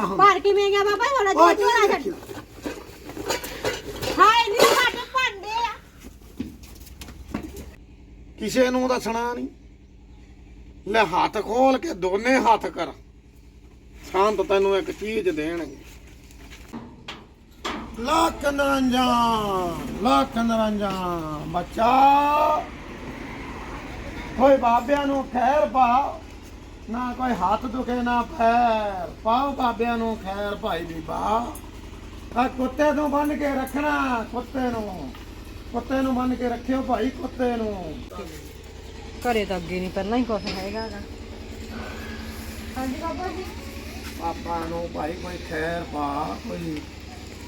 ਭਰ ਕਿਵੇਂ ਗਿਆ ਬਾਬਾ ਥੋੜਾ ਉਹ ਜਿਹਾ ਝੋਲਾ ਛੱਡ। ਹਾਏ ਨਹੀਂ ਸਾਡੇ ਭਾਂਡੇ ਆ। ਕਿਸੇ ਨੂੰ ਦੱਸਣਾ ਨਹੀਂ। ਲੈ ਹੱਥ ਖੋਲ ਕੇ ਦੋਨੇ ਹੱਥ ਕਰ। ਸ਼ਾਂਤ ਤੈਨੂੰ ਇੱਕ ਚੀਜ਼ ਦੇਣਗੇ। ਲੱਖ ਨਰੰਜਾਨ ਲੱਖ ਨਰੰਜਾਨ ਬੱਚਾ। ਕੋਈ ਬਾਬਿਆਂ ਨੂੰ ਖੈਰ ਪਾ। ਨਾ ਕੋਈ ਹੱਥ ਦੁਖੇ ਨਾ ਪੈਰ। ਪਾਓ ਬਾਬਿਆਂ ਨੂੰ ਖੈਰ ਭਾਈ ਬੀਬਾ ਆ ਕੁੱਤੇ ਨੂੰ ਬੰਨ ਕੇ ਰੱਖਣਾ ਕੁੱਤੇ ਨੂੰ। ਕੁੱਤੇ ਨੂੰ ਬੰਨ ਕੇ ਰੱਖਿਓ ਭਾਈ ਕੁੱਤੇ ਨੂੰ। ਘਰੇ ਤਾਂ ਅੱਗੇ ਨਹੀਂ ਪਹਿਲਾਂ ਹੀ ਕੁਝ ਹੈਗਾ ਗਾ। ਹਾਂਜੀ ਬਾਬਾ ਜੀ। ਪਾਪਾ ਨੂੰ ਭਾਈ ਕੋਈ ਖੈਰ ਪਾ ਕੋਈ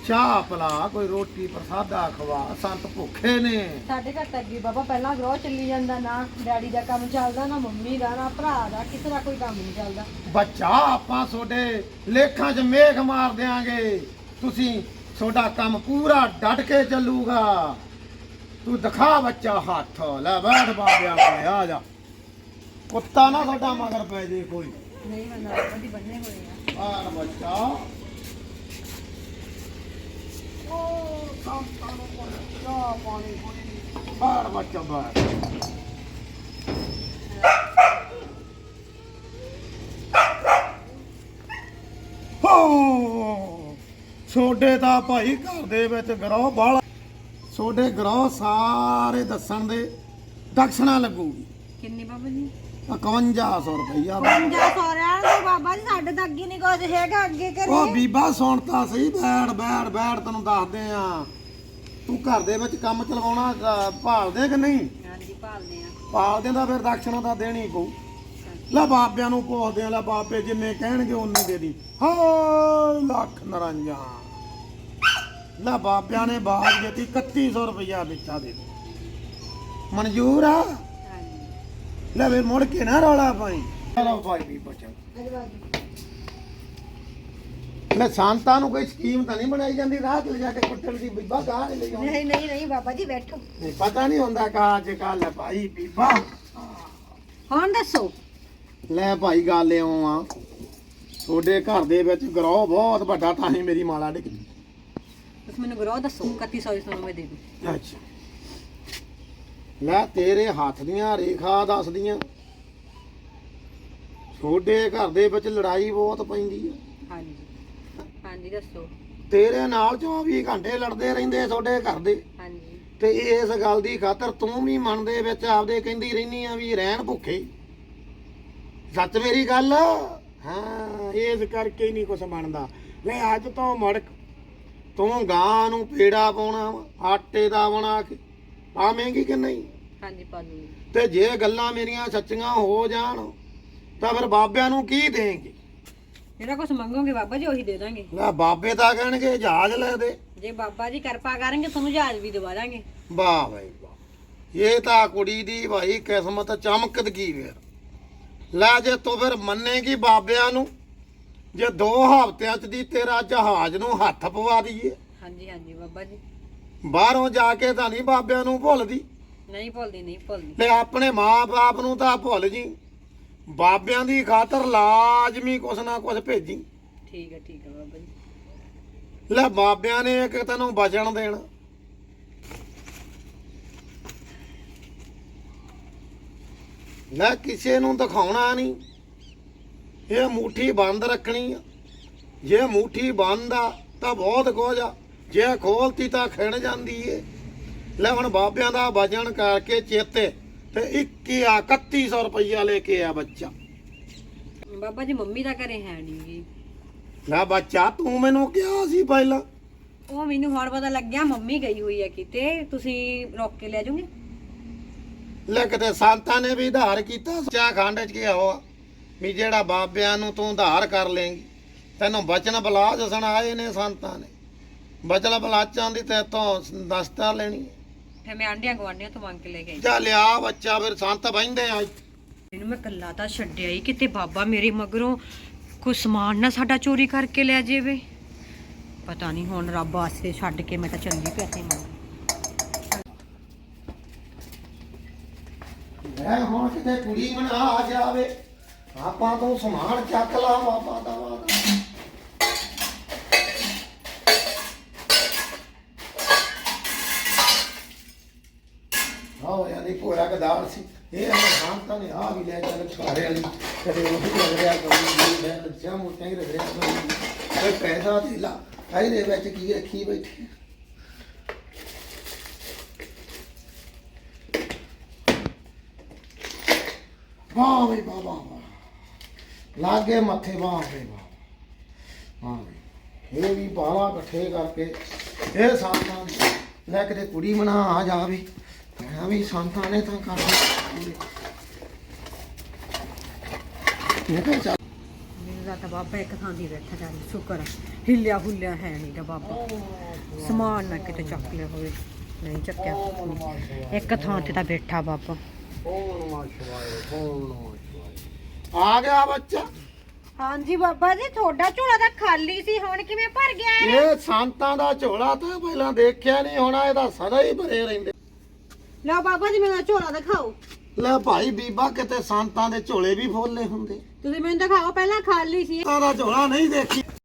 ਚਾਹ ਪਲਾ ਕੋਈ ਰੋਟੀ ਪ੍ਰਸਾਦਾ ਖਵਾ ਸੰਤ ਭੁੱਖੇ ਨੇ। ਸਾਡੇ ਘਰ ਤਾਂ ਅੱਗੇ ਬਾਬਾ ਪਹਿਲਾਂ ਗਰੋਹ ਚੱਲੀ ਜਾਂਦਾ ਨਾ ਡੈਡੀ ਦਾ ਕੰਮ ਚੱਲਦਾ ਨਾ ਮੰਮੀ ਦਾ ਨਾ ਭਰਾ ਦਾ ਕਿਸੇ ਦਾ ਕੋਈ ਕੰਮ ਨਹੀਂ ਚੱਲਦਾ। ਬੱਚਾ ਆਪਾਂ ਤੁਹਾਡੇ ਲੇਖਾਂ 'ਚ ਮੇਘ ਮਾਰ ਦਿਆਂਗੇ। ਤੁਸੀਂ ਤੁਹਾਡਾ ਕੰਮ ਪੂਰਾ ਡਟ ਕੇ ਚੱਲੂਗਾ। ਤੂੰ ਦਿਖਾ ਬੱਚਾ ਹੱਥ ਲੈ ਬੈਠ ਬਾਬਿਆਂ ਕੋਲੇ ਆ ਜਾ। ਕੁੱਤਾ ਨਾ ਸਾਡਾ ਮਗਰ ਪੈ ਜੇ ਕੋਈ। ਨਹੀਂ ਮੈਂ ਬੰਦੀ ਬੰਨੇ ਹੋਏ ਆ। ਆਹ ਬੱਚਾ। ਉਹ ਸੰਤਾਂ ਨੂੰ ਕੋਈ ਚਾਹ ਪਾਣੀ ਕੋਈ ਬਾਹਰ ਬੱਚਾ ਬਾਹਰ ਛੋਡੇ ਤਾਂ ਭਾਈ ਘਰ ਦੇ ਵਿੱਚ ਗਰੋਹ ਬਾਲਾ ਛੋਡੇ ਗਰੋਹ ਸਾਰੇ ਦੱਸਣ ਦੇ ਦਕਸ਼ਣਾ ਲੱਗੂਗੀ। ਕਿੰਨੀ ਬਾਬਾ ਜੀ? 5100 ਰੁਪਈਆ ਪੰਜਾ ਸੋਰਿਆਂ ਦੇ ਬਾਬਾ ਜੀ ਸਾਡੇ ਤਾਂ ਅੱਗੇ ਨਹੀਂ ਕੁਝ ਹੈਗਾ ਅੱਗੇ ਉਹ ਕਰੀਏ ਬੀਬਾ ਸੁਣਤਾ ਸਹੀ ਬੈੜ ਬੈੜ ਬੈੜ ਤੈਨੂੰ ਦੱਸਦੇ ਆ। ਤੂੰ ਘਰ ਦੇ ਵਿੱਚ ਕੰਮ ਚਲਵਾਉਣਾ ਅ, ਭਾਲਦੇ ਕਿ ਨਹੀਂ? ਹਾਂਜੀ ਭਾਲਦੇ ਆ। ਭਾਲਦੇ ਤਾਂ ਫਿਰ ਦਕਸ਼ਣਾ ਤਾਂ ਦੇਣੀ ਪਊ। ਲੈ ਬਾਬਿਆਂ ਨੂੰ ਪੁੱਛਦੇ ਆ ਲੈ ਬਾਬੇ ਜਿੰਨੇ ਕਹਿਣਗੇ ਉਨੇ ਦੇ ਦੀ। ਹਾਏ ਲੱਖ ਨਰੰਜਾਂ। ਲੈ ਬਾਬਿਆਂ ਨੇ ਬਾਜ ਦਿੱਤੀ 3100 ਰੁਪਇਆ ਵਿੱਚਾ ਦੇ ਮਨਜ਼ੂਰ ਆ? ਲੈ ਵੇ ਮੁੜ ਕੇ ਨਾ ਰੌਲਾ ਪਾਈ। ਚਲੋ ਭਾਈ ਵੀ ਬਚਨ ਲੈ ਸੰਤਾਂ ਨੂੰ ਕੋਈ ਸਕੀਮ ਤਾਂ ਨਹੀਂ ਬਣਾਈ ਜਾਂਦੀ ਰਾਹ ਤੇ ਜਾ ਕੇ ਕੁੱਟਣ ਦੀ ਬੀਬਾ ਗਾਹ ਨਹੀਂ ਲਈ ਆਉਂਦੀ ਨਹੀਂ ਨਹੀਂ ਨਹੀਂ ਬਾਬਾ ਜੀ ਬੈਠੋ। ਨਹੀਂ ਪਤਾ ਨਹੀਂ ਹੁੰਦਾ ਕਾ ਅੱਜ ਕੱਲ ਭਾਈ ਬੀਬਾ ਹੁਣ ਦੱਸੋ। ਲੈ ਭਾਈ ਗੱਲ ਇਉਂ ਆ ਤੁਹਾਡੇ ਘਰ ਦੇ ਵਿੱਚ ਗਰੋਹ ਬਹੁਤ ਵੱਡਾ ਤਾਂ ਹੀ ਮੇਰੀ ਮਾਲਾ ਡਿੱਗਦੀ ਤੁਸੀਂ ਮੈਨੂੰ ਗਰੋ ਦੱਸੋ 3100 ਦੀ ਤੁਹਾਨੂੰ ਮੈਂ ਦੇ ਦੂੰ। ਅੱਛਾ। ਲੈ ਤੇਰੇ ਹੱਥ ਦੀਆਂ ਰੇਖਾ ਦੱਸਦੀਆਂ। ਤੁਹਾਡੇ ਘਰ ਦੇ ਵਿੱਚ ਲੜਾਈ ਬਹੁਤ ਪੈਂਦੀ ਆ। ਹਾਂਜੀ। ਹਾਂਜੀ ਦੱਸੋ। ਤੇਰੇ ਨਾਲ 24 ਘੰਟੇ ਲੜਦੇ ਰਹਿੰਦੇ ਤੁਹਾਡੇ ਘਰ ਦੇ। ਹਾਂਜੀ। ਤੇ ਇਸ ਗੱਲ ਦੀ ਖਾਤਰ ਤੂੰ ਵੀ ਮਨ ਦੇ ਵਿੱਚ ਆਪਦੇ ਕਹਿੰਦੀ ਰਹਿਨੀ ਆ ਵੀ ਰਹਿਣ ਭੁੱਖੇ। ਸੱਚ ਮੇਰੀ ਗੱਲ? ਹਾਂ ਇਸ ਕਰਕੇ ਨਹੀਂ ਕੁਛ ਬਣਦਾ। ਲੈ ਅੱਜ ਤੋਂ ਮੁੜ ਤੂੰ ਗਾਂ ਨੂੰ ਪੇੜਾ ਪਾਉਣਾ ਵਾ, ਆਟੇ ਦਾ ਬਣਾ ਕੇ। ਪਾਵੇਂਗੀ ਕਿ ਨਹੀਂ? ਹਾਂਜੀ ਪਾਲੂ ਤੇ ਜੇ ਗੱਲਾਂ ਮੇਰੀਆਂ ਸੱਚੀਆਂ ਹੋ ਜਾਣ ਤਾਂ ਫਿਰ ਬਾਬਿਆਂ ਨੂੰ ਕੀ ਦੇਂਗੇ ਜਿਹੜਾ ਕੁਝ ਮੰਗੋਗੇ ਬਾਬਾ ਜੀ ਉਹੀ ਦੇ ਦਾਂਗੇ। ਲੈ ਬਾਬੇ ਤਾਂ ਕਹਿਣਗੇ ਜਹਾਜ਼ ਲੈ ਦੇ। ਜੇ ਬਾਬਾ ਜੀ ਕਿਰਪਾ ਕਰਨਗੇ ਤੁਹਾਨੂੰ ਜਹਾਜ਼ ਵੀ ਦਵਾ ਦਾਂਗੇ। ਵਾਹ ਭਾਈ ਵਾਹ। ਇਹ ਤਾਂ ਕੁੜੀ ਦੀ ਭਾਈ ਕਿਸਮਤ ਚਮਕਦਗੀ ਵੇ ਲੈ ਜੇ ਤੂੰ ਫਿਰ ਮੰਨੇਗੀ ਬਾਬਿਆਂ ਨੂੰ ਜੇ ਦੋ ਹਫ਼ਤਿਆਂ ਚ ਦੀ ਤੇਰਾ ਜਹਾਜ਼ ਨੂੰ ਹੱਥ ਪਵਾ ਦਈਏ। ਹਾਂਜੀ ਹਾਂਜੀ ਬਾਬਾ ਜੀ। ਬਾਹਰੋਂ ਜਾ ਕੇ ਤਾਂ ਨਹੀਂ ਬਾਬਿਆਂ ਨੂੰ ਭੁੱਲਦੀ। ਨਹੀਂ ਭੁੱਲਦੀ ਨਹੀਂ ਭੁੱਲਦੀ। ਲੈ ਆਪਣੇ ਮਾਂ-ਬਾਪ ਨੂੰ ਤਾਂ ਭੁੱਲ ਜੀ। ਬਾਬਿਆਂ ਦੀ ਖਾਤਰ ਲਾਜ਼ਮੀ ਕੁਛ ਨਾ ਕੁਛ ਭੇਜੀ। ਠੀਕ ਹੈ ਠੀਕ ਹੈ ਬਾਬਾ ਜੀ। ਲੈ ਬਾਬਿਆਂ ਨੇ ਇੱਕ ਤੈਨੂੰ ਬਚਣ ਦੇਣਾ। ਲੈ ਕਿਸੇ ਨੂੰ ਦਿਖਾਉਣਾ ਨਹੀਂ। ਇਹ ਮੁਠੀ ਬੰਦ ਰੱਖਣੀ ਆ। ਜੇ ਮੁਠੀ ਬੰਦ ਆ ਤਾਂ ਬਹੁਤ ਕੁਝ ਆ। ਜੇ ਖੋਲਤੀ ਤਾਂ ਖਿਣ ਜਾਂਦੀ ਏ। ਲੈ ਹੁਣ ਬਾਬਿਆਂ ਦਾ ਵਜਨ ਕਰਕੇ ਚੇਤੇ ਤੇ 21 ਆ 3100 ਰੁਪਈਆ ਲੈ ਕੇ ਆ ਬੱਚਾ। ਬਾਬਾ ਜੀ ਮੰਮੀ ਦਾ ਘਰੇ ਹੈ ਨਹੀਂ ਗੀ। ਲੈ ਬੱਚਾ ਤੂੰ ਮੈਨੂੰ ਕਿਹਾ ਸੀ ਪਹਿਲਾਂ। ਉਹ ਮੈਨੂੰ ਹੁਣ ਪਤਾ ਲੱਗਿਆ ਮੰਮੀ ਗਈ ਹੋਈ ਹੈ ਕਿਤੇ। ਤੁਸੀਂ ਰੋਕ ਕੇ ਲੈ ਜਾਓਗੇ? ਲੈ ਕਿਤੇ ਸੰਤਾਂ ਨੇ ਵੀ ਉਧਾਰ ਕੀਤਾ ਚਾ ਖੰਡ ਚ ਗਿਆ ਹੋਆ। ਵੀ ਜਿਹੜਾ ਬਾਬਿਆਂ ਨੂੰ ਤੂੰ ਉਧਾਰ ਕਰ ਲੇਂਗੀ ਤੈਨੂੰ ਬਚਨ ਬਲਾ ਜਸਣ ਆਏ ਨੇ ਸੰਤਾਂ ਨੇ। ਬਚਨ ਬਲਾਚਾਂ ਦੀ ਤੇ ਤੋਂ ਦਸਤਾ ਲੈਣੀ। ਫਿਰ ਮੈਂ ਆਂਡਿਆਂ ਗਵਾਂਡਿਆਂ ਤੋਂ ਮੰਗ ਕੇ ਲੈ ਗਈ ਜਾ ਲਿਆ ਬੱਚਾ ਫਿਰ ਸੰਤ ਬਹਿੰਦੇ ਆ। ਇਹਨੂੰ ਮੈਂ ਕੱਲਾ ਤਾਂ ਛੱਡਿਆ ਹੀ ਕਿਤੇ ਬਾਬਾ ਮੇਰੇ ਮਗਰੋਂ ਕੋਈ ਸਮਾਨ ਨਾ ਸਾਡਾ ਚੋਰੀ ਕਰਕੇ ਲੈ ਜਾਵੇ। ਪਤਾ ਨਹੀਂ ਹੁਣ ਰੱਬ ਵਾਸਤੇ ਛੱਡ ਕੇ ਮੈਂ ਤਾਂ ਚੱਲੀ ਪੈਸੇ ਮੰਗ ਲੈ ਹੁਣ ਕਿਤੇ ਕੁੜੀ ਬਣਾ ਆ ਜਾਵੇ ਆਪਾਂ ਤੋਂ ਸਮਾਨ ਚੱਕ ਲਾ ਬਾਬਾ ਦਾ ਵਾਦਾ ਹੱਕਦਾਰ ਸੀ। ਇਹ ਮੈਂ ਨੇ ਆ ਵੀ ਲੈ ਚੱਲ ਖਾਰੇ ਵਾਲੀ। ਕਦੇ ਉਹ ਵੀ ਲੱਗ ਰਿਹਾ ਕੋਈ ਮੈਂ ਲੱਜਾ ਮੋਟੀਆਂ ਹੀ ਰੱਖ ਰਿਹਾ। ਕੋਈ ਪੈਸਾ ਦੇ ਇਹਦੇ ਵਿੱਚ ਕੀ ਰੱਖੀ ਬੈਠੀ ਵਾਹ ਵੀ ਵਾਹ ਵਾਹ ਲਾਗੇ ਮੱਥੇ, ਵਾਹ ਵੇ ਵਾਹ। ਹਾਂ ਵੀ ਇਹ ਵੀ ਬਾਵਾ ਇਕੱਠੇ ਕਰਕੇ ਇਹ ਸੰਤਾਂ ਲੈ ਕੇ ਕੁੜੀ ਮਨਾ ਆ ਜਾਵੇ। ਮੈਂ ਵੀ ਸੰਤਾਂ ਨੇ ਤਾਂ ਕਰ ਇਹ ਤਾਂ ਚੱਲ ਮੇਰਾ ਤਾਂ ਬਾਬਾ ਇੱਕ ਥਾਂ ਦੀ ਬੈਠਾ ਜਾ ਸ਼ੁਕਰ ਆ। ਹਿੱਲਿਆ ਹੁੱਲਿਆ ਹੈ ਨਹੀਂ ਤਾਂ ਬਾਬਾ। ਸਮਾਨ ਨਾ ਕਿਤੇ ਚੱਕ ਲਿਆ ਹੋਵੇ ਨਹੀਂ ਚੱਕਿਆ ਇੱਕ ਥਾਂ ਤੇ ਤਾਂ ਬੈਠਾ ਬਾਬਾ। ਆ ਗਿਆ ਬੱਚਾ। ਹਾਂਜੀ ਬਾਬਾ ਜੀ ਤੁਹਾਡਾ ਝੋਲਾ ਤਾਂ ਖਾਲੀ ਸੀ ਹੁਣ ਕਿਵੇਂ ਭਰ ਗਿਆ ਇਹ ਸੰਤਾਂ ਦਾ ਝੋਲਾ ਤਾਂ ਪਹਿਲਾਂ ਦੇਖਿਆ ਨਹੀਂ ਹੋਣਾ ਇਹਦਾ ਸਦਾ ਹੀ ਭਰੇ ਰਹਿੰਦੇ। ਲਓ ਬਾਬਾ ਜੀ ਮੇਰਾ ਝੋਲਾ ਦਿਖਾਓ। ਲੈ ਭਾਈ ਬੀਬਾ ਕਿਤੇ ਸੰਤਾਂ ਦੇ ਝੋਲੇ ਵੀ ਫੋਲੇ ਹੁੰਦੇ। ਤੁਸੀਂ ਮੈਨੂੰ ਦਿਖਾਓ ਪਹਿਲਾਂ ਖਾਲੀ ਸੀ। ਸੰਤਾਂ ਦਾ ਝੋਲਾ ਨਹੀਂ ਦੇਖੀ।